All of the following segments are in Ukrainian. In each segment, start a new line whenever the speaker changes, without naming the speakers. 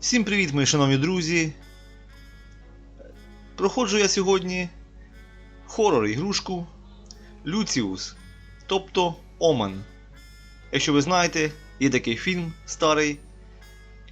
Всім привіт, мої шановні друзі. Проходжу я сьогодні хорор ігрушку Люціус, тобто Омен. Якщо ви знаєте, є такий фільм старий,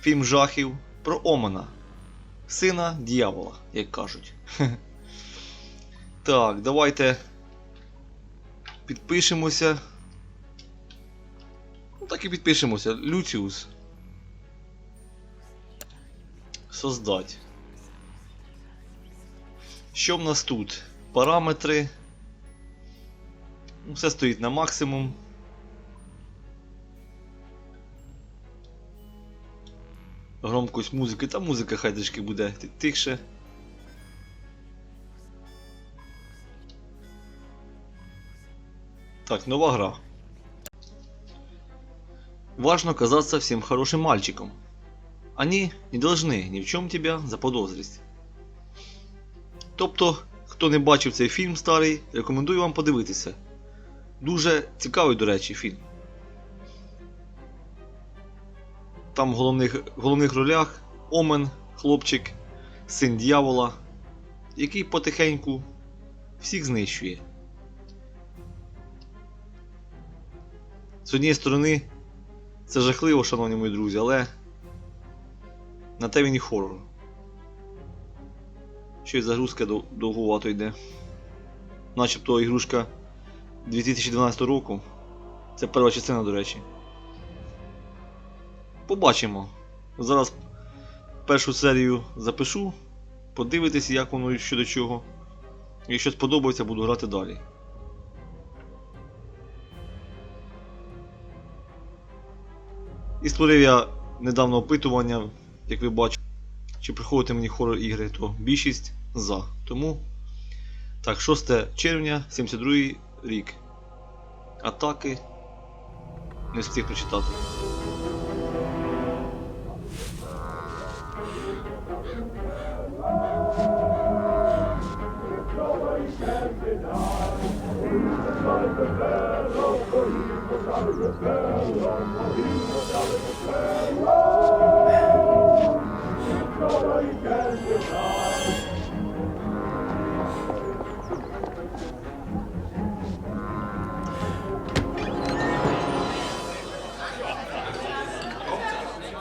фільм жахів про Омена, сина дьявола, як кажуть. Так, давайте підпишемося. Ну так і підпишемося. Люціус. Создать. Що в нас тут? Параметри. Ну, Все стоїть на максимум. Громкость музики, та музика хай трішки буде тихше. Так, нова гра. Важно казаться всем хорошим мальчиком. Они не должны ни в чем тебя заподозрить. Тобто, хто не бачив цей фільм старий, рекомендую вам подивитися. Дуже цікавий, до речі, фільм. Там в головних, головних ролях Омен, хлопчик, син дьявола, який потихеньку всіх знищує. З однієї сторони, це жахливо, шановні мої друзі, але на те він і хоррор. Щось загрузка дов- довгувато йде. Начебто ігрушка 2012 року. Це перша частина, до речі. Побачимо. Зараз першу серію запишу. Подивитись, як воно і що до чого. Якщо сподобається, буду грати далі. І створив я недавно опитування, як ви бачите, чи приходити мені хорор ігри, то більшість за. Тому так, 6 червня, 72 рік. Атаки. Не встиг прочитати.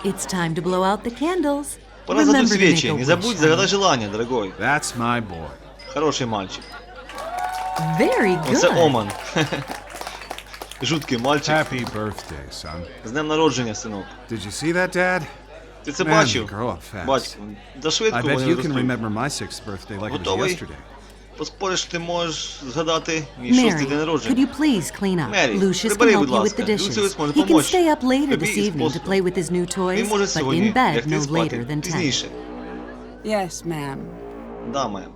It's time to blow out the candles.
Пора
Remember
задуть
to make
свечи.
a
Не
wish,
забудь
honey.
загадать желание, дорогой.
That's my boy.
Хороший мальчик.
Very
Оце
good.
Оман. Жуткий мальчик.
Happy birthday, son.
З днем народження, синок.
Did you see that, Dad?
Ти це
Man,
бачив?
they grow up fast.
Батько, да
I
швидко
bet
вони
you can
ростуть.
remember my sixth birthday like it was
Готовий?
yesterday.
Поспориш, ти можеш згадати мій шостий день
Mary, could
народження.
you please clean up?
Mary,
Lucius can
прибери, будь ласка.
the dishes.
Люціус може
He can
помочь.
stay up later
Тобі
this
із
evening to
посудом.
play with his new toys,
Він може сьогодні лягти
no
спати
later than 10.
пізніше.
Yes, ma'am.
Да, мем.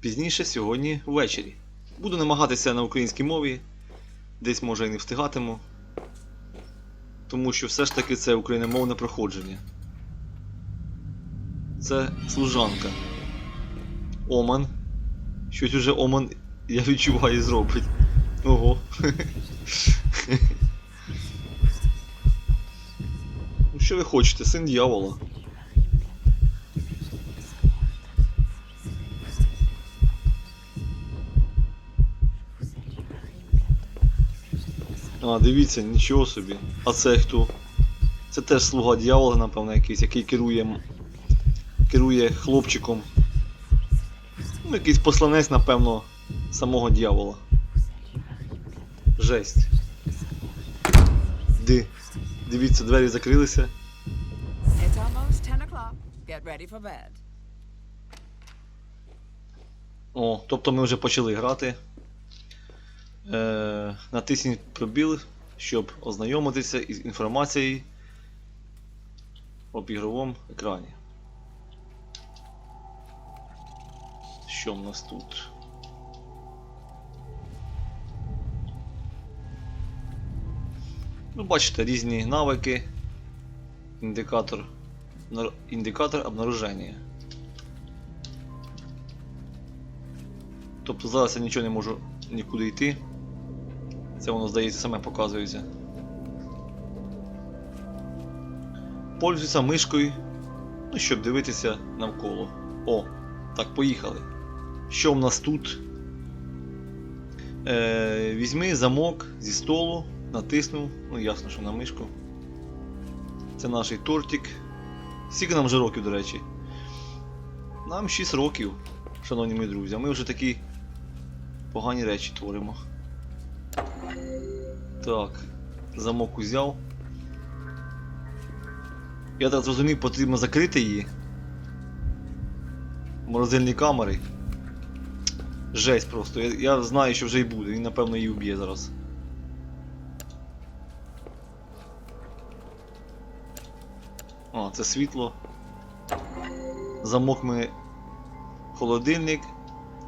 Пізніше сьогодні ввечері. Буду намагатися на українській мові. Десь може і не встигатиму. Тому що все ж таки це україномовне проходження. Це служанка. Оман. Щось уже Оман, я відчуваю, зробить. Ого. Ну що ви хочете, син дьявола. А, дивіться, нічого собі. А це хто? Це теж слуга дьявола, напевно, якийсь, який керує. керує хлопчиком. Ну, якийсь посланець, напевно, самого дьявола. Жесть. Ди. Дивіться, двері закрилися.
It's almost 10 o'clock. Get ready for bed.
О, тобто ми вже почали грати. Е, натисніть пробіл, щоб ознайомитися із інформацією об ігровому екрані. Що в нас тут? Ви бачите різні навики, індикатор, індикатор обнаруження. Тобто зараз я нічого не можу нікуди йти. Це воно, здається, саме показується. Пользуйся мишкою, ну, щоб дивитися навколо. О, так, поїхали. Що в нас тут? Е, візьми замок зі столу, натиснув, ну ясно, що на мишку. Це наш тортик. Скільки нам вже років, до речі? Нам 6 років, шановні мої друзі. А ми вже такі погані речі творимо. Так, замок узяв. Я так зрозумів, потрібно закрити її. Морозильні камери. Жесть просто. Я, я знаю, що вже й буде. Він напевно її вб'є зараз. А, це світло. Замок ми. Холодильник.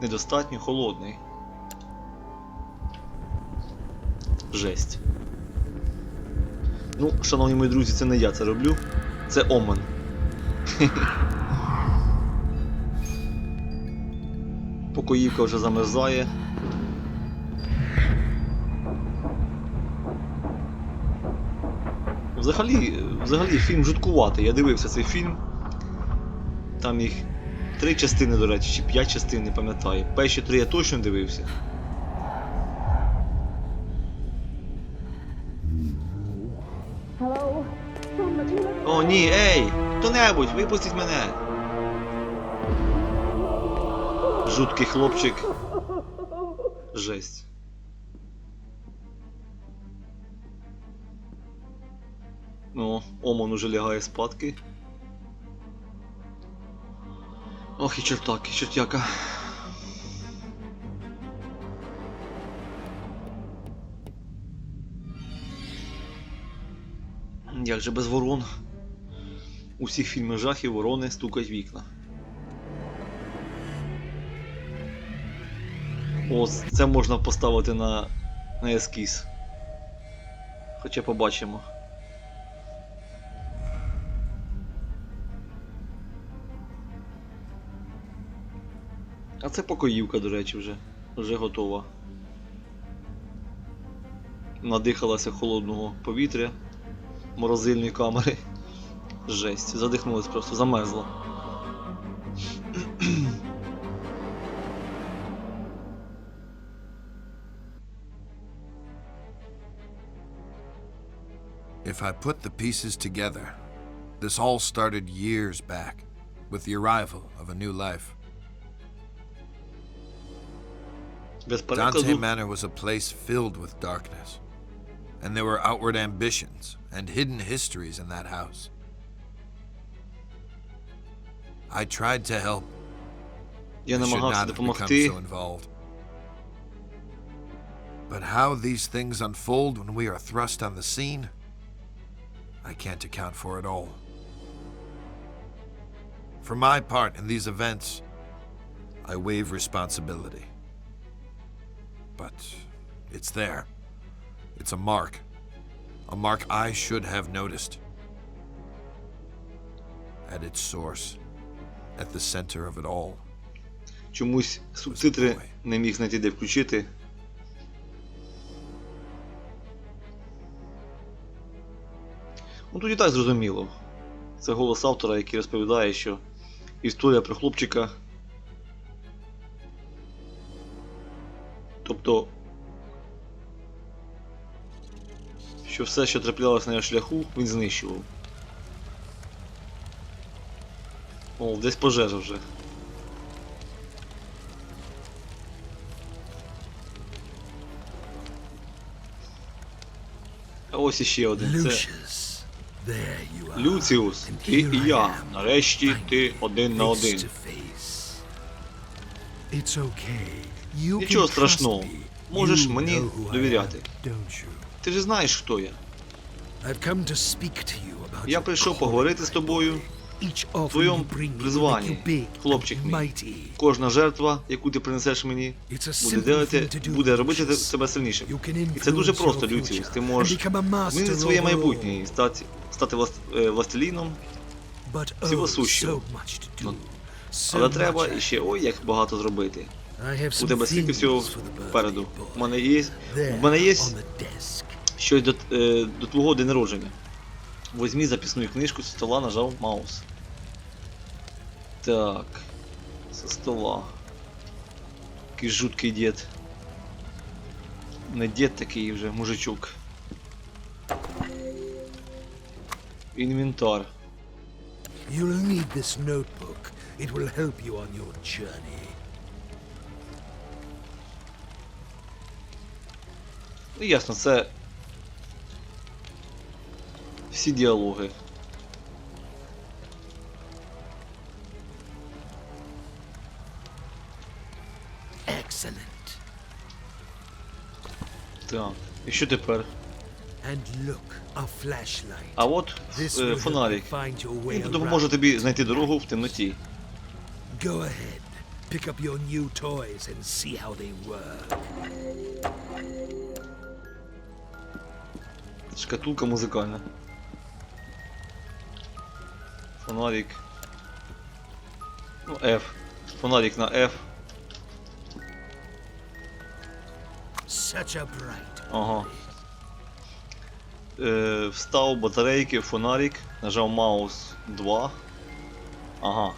Недостатньо холодний. Жесть. Ну, шановні мої друзі, це не я це роблю. Це Омен. Покоївка вже замерзає. Взагалі, взагалі фільм жуткуватий. Я дивився цей фільм. Там їх три частини, до речі, чи п'ять частин, не пам'ятаю. Перші три я точно дивився. Ні, ей! Хто-небудь, випустіть мене! Жуткий хлопчик. Жесть. Ну, Оман уже лягає спадки. Ох і чертак, і чертяка. Як же без ворон? У всіх фільмах жахів ворони стукають вікна. Ось це можна поставити на, на ескіз. Хоча побачимо. А це покоївка, до речі, вже. Вже готова. Надихалася холодного повітря, морозильної камери. Жесть, задихнулась просто, замерзла.
If I put the pieces together, this all started years back with the arrival of a new life.
Без
Dante
перекладу.
Manor was a place filled with darkness, and there were outward ambitions and hidden histories in that house. I tried to help.
Я
I should
намагався
not have become
допомогти.
so involved. But how these things unfold when we are thrust on the scene, I can't account for it all. For my part in these events, I waive responsibility. But it's there. It's a mark. A mark I should have noticed. At its source, At the center of it all.
Чомусь субтитри не міг знайти де включити. Ну тут і так зрозуміло. Це голос автора, який розповідає, що історія про хлопчика. Тобто. Що все, що траплялось на його шляху, він знищував. О, десь пожежа вже. А ось іще один. Це. Люціус, ти і я. Нарешті ти один на один. Нічого страшного. Можеш мені довіряти. Ти ж знаєш, хто я. Я прийшов поговорити з тобою.
Offer
твоєму призванні, хлопчик мій. Кожна жертва, яку ти принесеш мені, буде делати, буде робити тебе сильнішим. І це дуже просто, Люціус. Ти можеш змінити своє майбутнє і стати, стати е, властеліном,
oh,
всього сущого. Ну, але треба іще ой як багато зробити. У тебе стільки всього впереду. У мене є. В мене є щось до, е, до твого день народження. Возьмі записну книжку зі стола, нажав маус. Так. Со стола. Який жуткий дід. Не дід такий вже, мужичок. Інвентар.
You'll need this notebook. It will help you on your journey.
Ну ясно, це. Всі діалоги.
Excellent.
Так. І що тепер?
And look, a flashlight.
А от е, фонарик. Він допоможе тобі знайти дорогу в темноті.
Go ahead. Pick up your new toys and see how they work.
Шкатулка музикальна. Фонарик. Ну, F. Фонарик на F. Ага. Е, встав батарейки, фонарик, нажав маус 2. Ага.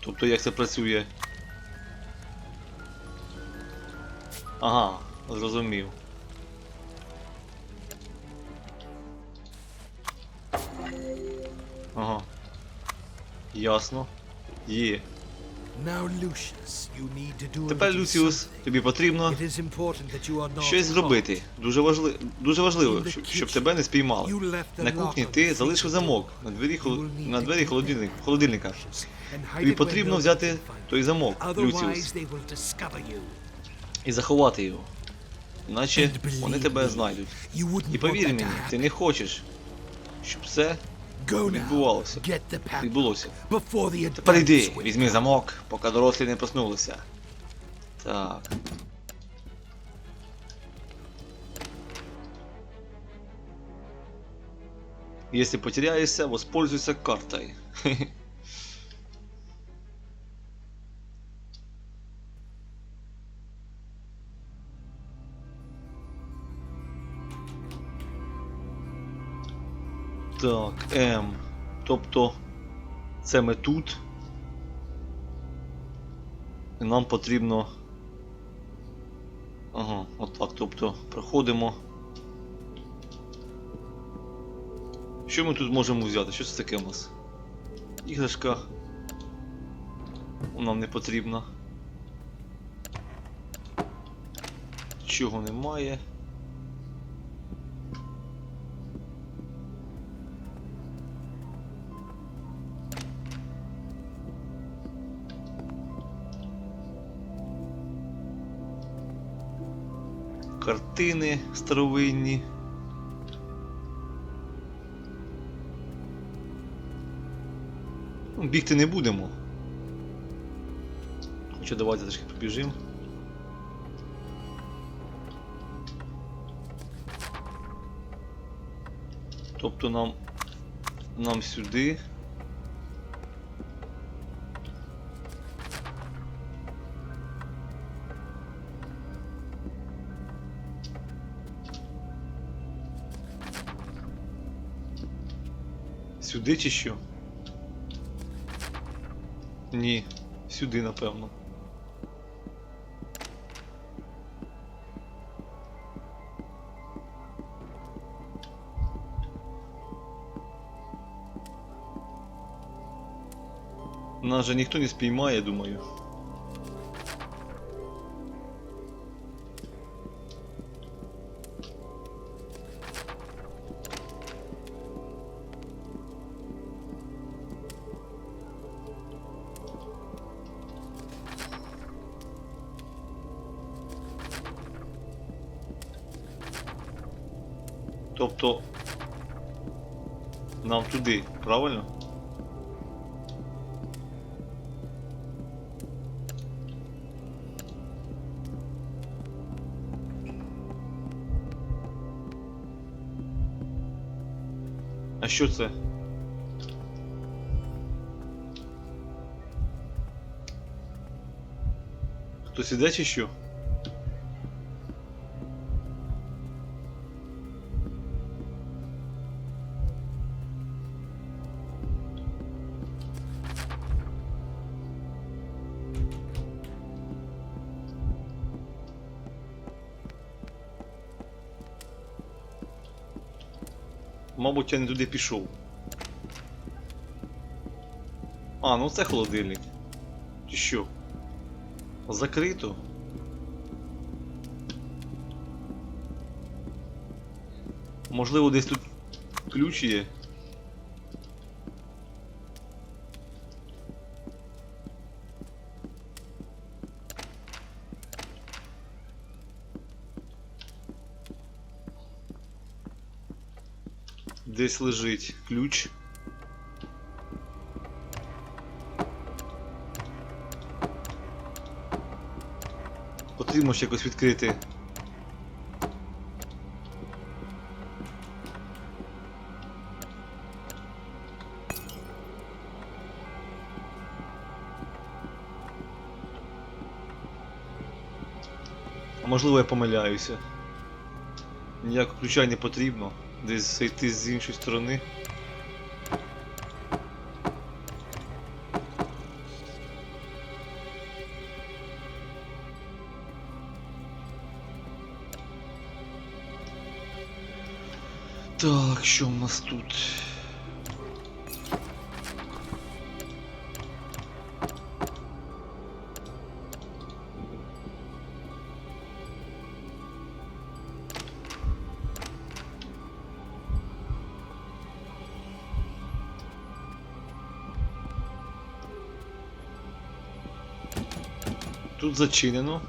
Тобто як це працює? Ага, зрозумів. Ага. Ясно. Є. Тепер, Люціус, тобі потрібно щось зробити. Дуже важливо, дуже важливо, щоб, щоб тебе не спіймали. На кухні ти залишив замок на двері, хол- на двері холодильник, холодильника. Тобі потрібно взяти той замок, Люціус, і заховати його. Іначе вони тебе знайдуть. І повір мені, ти не хочеш, щоб це відбувалося. Відбулося. Тепер йди, візьми замок, поки дорослі не проснулися. Так. Если потеряешься, воспользуйся картой. Так, М. Тобто це ми тут. І нам потрібно. Ага, отак. Тобто проходимо. Що ми тут можемо взяти? Що це таке у нас? Іграшка. Нам не потрібна. Чого немає. Картини старовинні. Ну, бігти не будемо. Хоча давайте трішки побіжимо. Тобто нам. Нам сюди. Сюди чи що? Ні, сюди, напевно. Нас же ніхто не спіймає, думаю. Тобто нам туди, правильно? А що це? Хтось іде чи що? Мабуть, я не туди пішов. А, ну це холодильник. Чи що? Закрито. Можливо, десь тут ключ є. Десь лежить ключ. Потрібно ж якось відкрити. Можливо я помиляюся. Ніякого ключа не потрібно. Десь зайти з іншої сторони. Так, що в нас тут? Тут зачинено.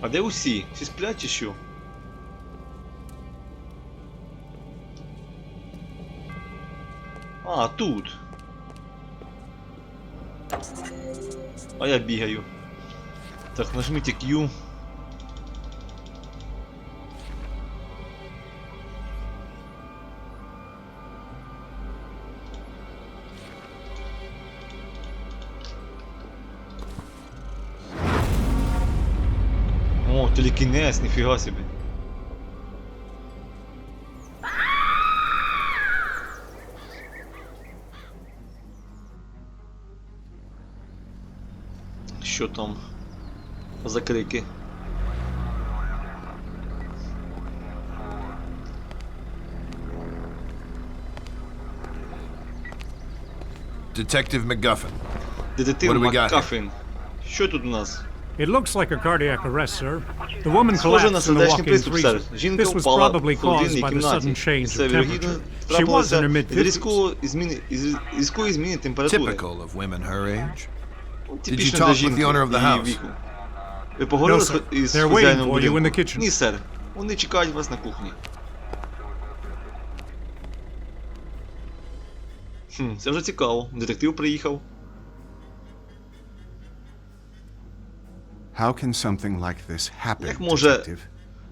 А де усі? Всі сплять чи що? А, тут. А я бігаю. Так, нажмите Q. телекінез, ніфіга собі. Що там за крики?
Detective McGuffin.
Детектив
What do we got here?
Маккафін. Що тут у нас?
It looks like a cardiac arrest, sir. The woman
Схоже на
collapsed in the
сердечний
walk-in
приступ, сер.
freezer.
Жінка
This was
впала
probably
в
caused
холодильній
by the
кімнаті.
sudden change
Це
of
вірогідно
temperature. She was
трапилося
in her
від
mid-50s.
різкого зміни, із різкої зміни температури.
Typical of women her age.
Типічно
talk
для
with
жінки
the owner of the
її
house?
віку. Ви поговорили
No,
з-
sir.
із
They're waiting
хазяїном
for you in
будинку?
the kitchen.
Ні, сер. Вони чекають вас на кухні. Хм, це вже цікаво. Детектив приїхав.
How can something like this happen,
Як може
detective?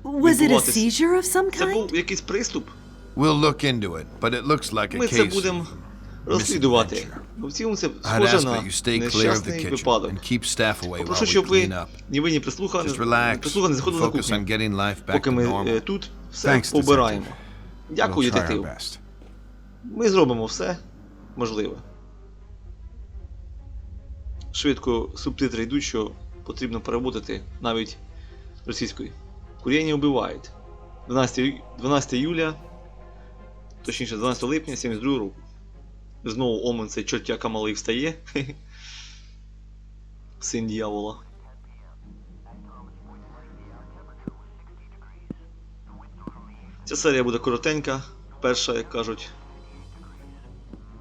Was it a
Відбуватись.
seizure of some
Це
kind?
був якийсь приступ.
We'll look into it, but it looks like a
Ми це
case.
будемо
of
розслідувати.
misadventure.
Ну, В цілому це
I'd
схоже
ask
на
that you stay clear of the
нещасний
kitchen
випадок.
and keep staff away while
Попрошу,
we
щоб ви
clean up.
ні ви, ні прислуха,
Just
не-
relax
прислуга не
and
заходили на
focus on
кухню.
getting life back
Поки
to
ми е,
normal.
тут все
Thanks,
побираємо.
detective.
Дякую,
we'll try our
детектив.
best.
Ми зробимо все можливе. Швидко субтитри йдуть, що потрібно переводити навіть російською. Куріння вбивають. 12, ю- 12 июля, точніше 12 липня 72 року. Знову Омен цей чортяка малий встає. Син дьявола. Ця серія буде коротенька, перша, як кажуть.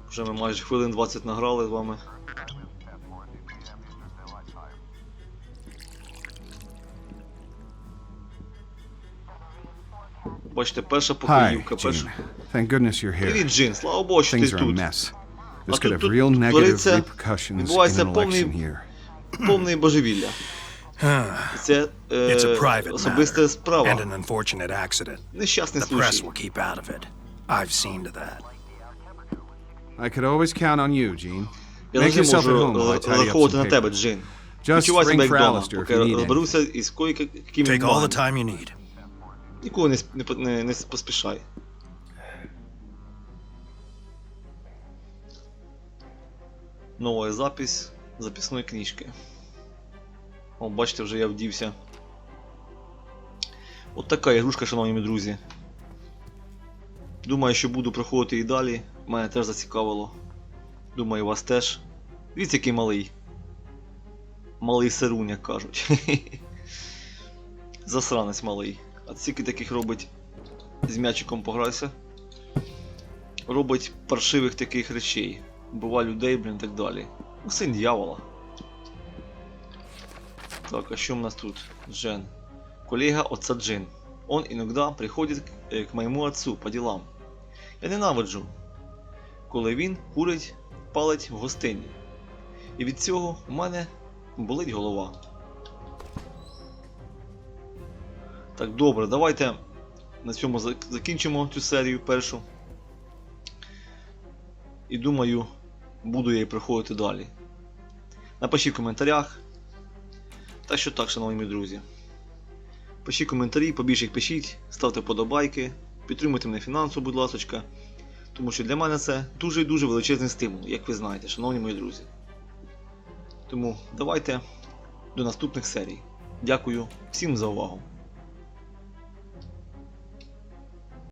Вже ми майже хвилин 20 награли з вами. Бачите, перша
Hi,
покоївка, перша.
Jean. Thank goodness you're
Привіт,
here.
Джин, слава Богу, що ти
Things are a
тут.
mess.
А
This could
тут-
have
тут
real negative
твориться-
repercussions in
відбувається
an
повний-
election here.
Повне божевілля.
Ah,
Це е,
It's a private
особиста
matter
справа.
and an unfortunate accident.
Нещасний
The press
случай.
will keep out of it. I've seen to that.
I could always count on you, Gene.
Я
Make
завжди
yourself at
можу
home while I
е,
tidy up
розраховувати
some
на тебе,
papers.
Джин.
Just
Відчувай себе
ring
як
for
вдома,
Alistair if
поки
you need
розберуся із койки, яким
Take all the time you need.
Нікого не, не, не, поспішай. Нова запись записної книжки. О, бачите, вже я вдівся. От така ігрушка, шановні друзі. Думаю, що буду проходити і далі. Мене теж зацікавило. Думаю, вас теж. Дивіться, який малий. Малий сирун, як кажуть. Засранець малий. А стільки таких робить з м'ячиком пограйся. Робить паршивих таких речей. Бува людей, блін, так далі. Ну, син дьявола. Так, а що в нас тут? Джен. Колега отца Джин. Он иногда приходит к, э, к моему отцу по делам. Я ненавиджу, коли він курить, палить в гостині. І від цього у мене болить голова. Так, добре, давайте на цьому закінчимо цю серію першу. І думаю, буду я її проходити далі. Напишіть в коментарях. Та що так, шановні мої друзі. Пишіть коментарі, побільше їх пишіть, ставте вподобайки, підтримуйте мене фінансово, будь ласка. Тому що для мене це дуже і дуже величезний стимул, як ви знаєте, шановні мої друзі. Тому давайте до наступних серій. Дякую всім за увагу.